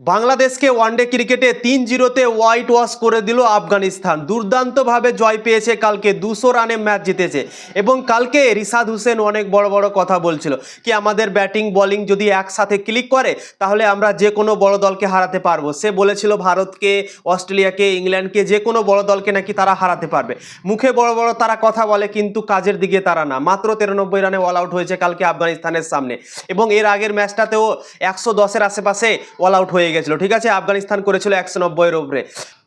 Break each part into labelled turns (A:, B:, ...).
A: বাংলাদেশকে ওয়ানডে ক্রিকেটে তিন জিরোতে হোয়াইট ওয়াশ করে দিল আফগানিস্তান। দুর্দান্তভাবে জয় পেয়েছে কালকে দুশো রানে ম্যাচ জিতেছে। এবং কালকে রিসাদ হোসেন অনেক বড় বড় কথা বলছিল কি, আমাদের ব্যাটিং বোলিং যদি একসাথে ক্লিক করে, তাহলে আমরা যে কোনো বড় দলকে হারাতে পারব। সে বলেছিল ভারতকে, অস্ট্রেলিয়াকে, ইংল্যান্ডকে যে কোনো বড় দলকে নাকি তারা হারাতে পারবে। মুখে বড় বড় তারা কথা বলে, কিন্তু কাজের দিকে তারা না। মাত্র তিরানব্বই রানে অল আউট হয়েছে কালকে আফগানিস্তানের সামনে। এবং এর আগের ম্যাচটাতেও একশো দশের আশেপাশে অল আউট হয়ে গেছিল। ঠিক আছে, আফগানিস্তান করেছিল একশো নব্বইয়ের উপরে।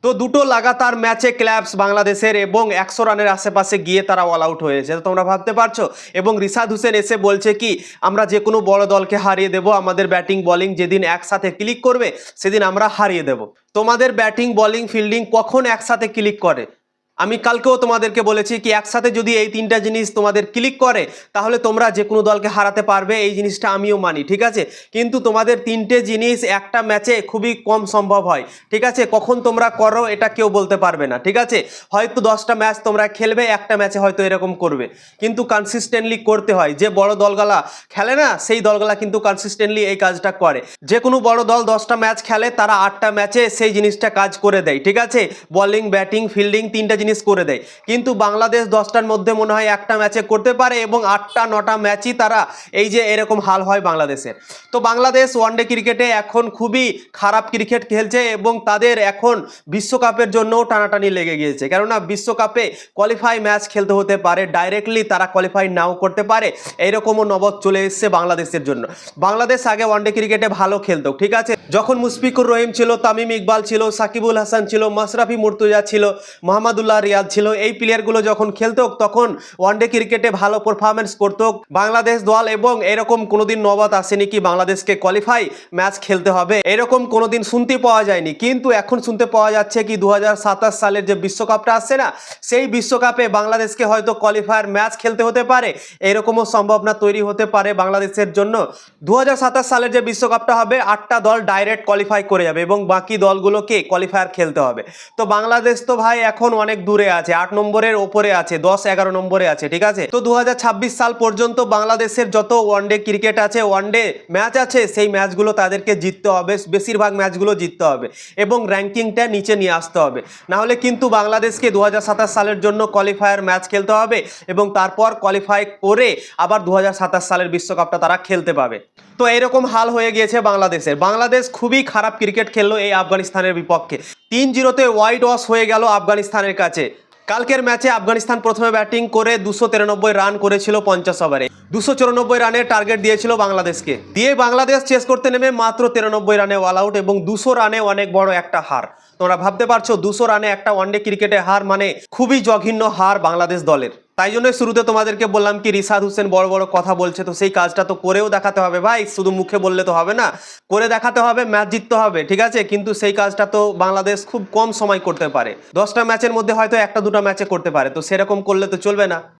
A: তো দুটো লাগাতার ম্যাচে ক্ল্যাবস বাংলাদেশের এবং একশো রানের আশেপাশে গিয়ে তারা অল আউট হয়েছে। তো তোমরা ভাবতে পারছ? এবং রিসাদ হুসেন এসে বলছে কি, আমরা যে কোনো বড় দলকে হারিয়ে দেব, আমাদের ব্যাটিং বলিং যেদিন একসাথে ক্লিক করবে, সেদিন আমরা হারিয়ে দেব। তোমাদের ব্যাটিং বলিং ফিল্ডিং কখন একসাথে ক্লিক করে? আমি কালকেও তোমাদেরকে বলেছি কি একসাথে যদি এই তিনটা জিনিস তোমাদের ক্লিক করে, তাহলে তোমরা যে কোনো দলকে হারাতে পারবে। এই জিনিসটা আমিও মানি, ঠিক আছে? কিন্তু তোমাদের তিনটে জিনিস একটা ম্যাচে খুবই কম সম্ভব হয়, ঠিক আছে? কখন তোমরা করো এটা কেউ বলতে পারবে না, ঠিক আছে? হয়তো দশটা ম্যাচ তোমরা খেলবে, একটা ম্যাচে হয়তো এরকম করবে। কিন্তু কনসিস্টেন্টলি করতে হয়। যে বড় দলগুলা খেলে না, সেই দলগুলা কিন্তু কনসিস্টেন্টলি এই কাজটা করে। যে কোনো বড় দল দশটা ম্যাচ খেলে, তারা আটটা ম্যাচে সেই জিনিসটা কাজ করে দেয়, ঠিক আছে? বলিং ব্যাটিং ফিল্ডিং তিনটা জিনিস করে দেয়। কিন্তু বাংলাদেশ দশটার মধ্যে মনে হয় একটা ম্যাচে করতে পারে এবং আটটা, নটা ম্যাচই তারা এই যে এরকম হাল হয় বাংলাদেশের। তো বাংলাদেশ ওয়ানডে ক্রিকেটে এখন খুবই খারাপ ক্রিকেট খেলছে এবং তাদের এখন বিশ্বকাপের জন্যও টানাটানি লেগে গিয়েছে। কেননা বিশ্বকাপে কোয়ালিফাই ম্যাচ খেলতে হতে পারে ডাইরেক্টলি তারা কোয়ালিফাই নাও করতে পারে। এইরকমও নবদ চলে এসছে বাংলাদেশের জন্য। বাংলাদেশ আগে ওয়ানডে ক্রিকেটে ভালো খেলতো, ঠিক আছে? যখন মুশফিকুর রহিম ছিল, তামিম ইকবাল ছিল, সাকিবুল হাসান ছিল, মাশরাফি মুর্তুজা ছিল মোহাম্মদুল্লাহ রিয়াদ ছিল। এই প্লেয়ারগুলো যখন খেলতো, তখন ওয়ানডে ক্রিকেটে ভালো পারফরমেন্স করতো। বাংলাদেশ দল এবং এরকম কোনোদিন নবাদ আসেনি কি বাংলাদেশকে কোয়ালিফাই ম্যাচ খেলতে হবে? এরকম কোনোদিন শুনতে পাওয়া যায়নি। কিন্তু এখন শুনতে পাওয়া যাচ্ছে কি দু হাজার সাতাশ সালের যে বিশ্বকাপটা আসছে না, সেই বিশ্বকাপে বাংলাদেশকে হয়তো কোয়ালিফায়ার ম্যাচ খেলতে হতে পারে। এরকমও সম্ভাবনা তৈরি হতে পারে বাংলাদেশের জন্য। দু হাজার সাতাশ সালের যে বিশ্বকাপটা হবে, আটটা দল ডাইরেক্ট কোয়ালিফাই করে যাবে এবং বাকি দলগুলোকে কোয়ালিফায়ার খেলতে হবে। তো বাংলাদেশ তো ভাই এখন অনেক দূরে আছে, আট নম্বরের ওপরে আছে, দশ এগারো নম্বরে আছে, ঠিক আছে? তো দু হাজার ছাব্বিশ সাল পর্যন্ত বাংলাদেশের যত ওয়ানডে ক্রিকেট আছে, ওয়ানডে ম্যাচ আছে, সেই ম্যাচগুলো তাদেরকে জিততে হবে, বেশিরভাগ ম্যাচগুলো জিততে হবে এবং র্যাঙ্কিংটা নিচে নিয়ে আসতে হবে। না হলে কিন্তু বাংলাদেশকে দু হাজার সাতাশ সালের জন্য কোয়ালিফায়ার ম্যাচ খেলতে হবে এবং তারপর কোয়ালিফাই করে আবার দু হাজার সাতাশ সালের বিশ্বকাপটা তারা খেলতে পাবে। তো এরকম হাল হয়ে গিয়েছে বাংলাদেশের। বাংলাদেশ খুবই খারাপ ক্রিকেট খেললো এই আফগানিস্তানের বিপক্ষে। তিন জিরোতে হোয়াইট ওয়াশ হয়ে গেল আফগানিস্তানের কাছে। কালকের ম্যাচে আফগানিস্তান প্রথমে ব্যাটিং করে দুশো তিরানব্বই রান করেছিল পঞ্চাশ ওভারে। দুশো চুরানব্বই রানের টার্গেট দিয়েছিল বাংলাদেশকে। দিয়ে বাংলাদেশ চেস করতে নেমে মাত্র তিরানব্বই রানে অল আউট এবং দুশো রানে অনেক বড় একটা হার। তোমরা ভাবতে পারছ, দুশো রানে একটা ওয়ানডে ক্রিকেটে হার মানে খুবই জঘিন্য হার বাংলাদেশ দলের। তাই জন্য শুরুতে তোমাদেরকে বললাম কি রিসাদ হোসেন বড় বড় কথা বলছে, তো সেই কাজটা তো করেও দেখাতে হবে ভাই। শুধু মুখে বললে তো হবে না, করে দেখাতে হবে, ম্যাচ জিততে হবে, ঠিক আছে? কিন্তু সেই কাজটা তো বাংলাদেশ খুব কম সময় করতে পারে। দশটা ম্যাচের মধ্যে হয়তো একটা দুটা ম্যাচে করতে পারে, তো সেরকম করলে তো চলবে না।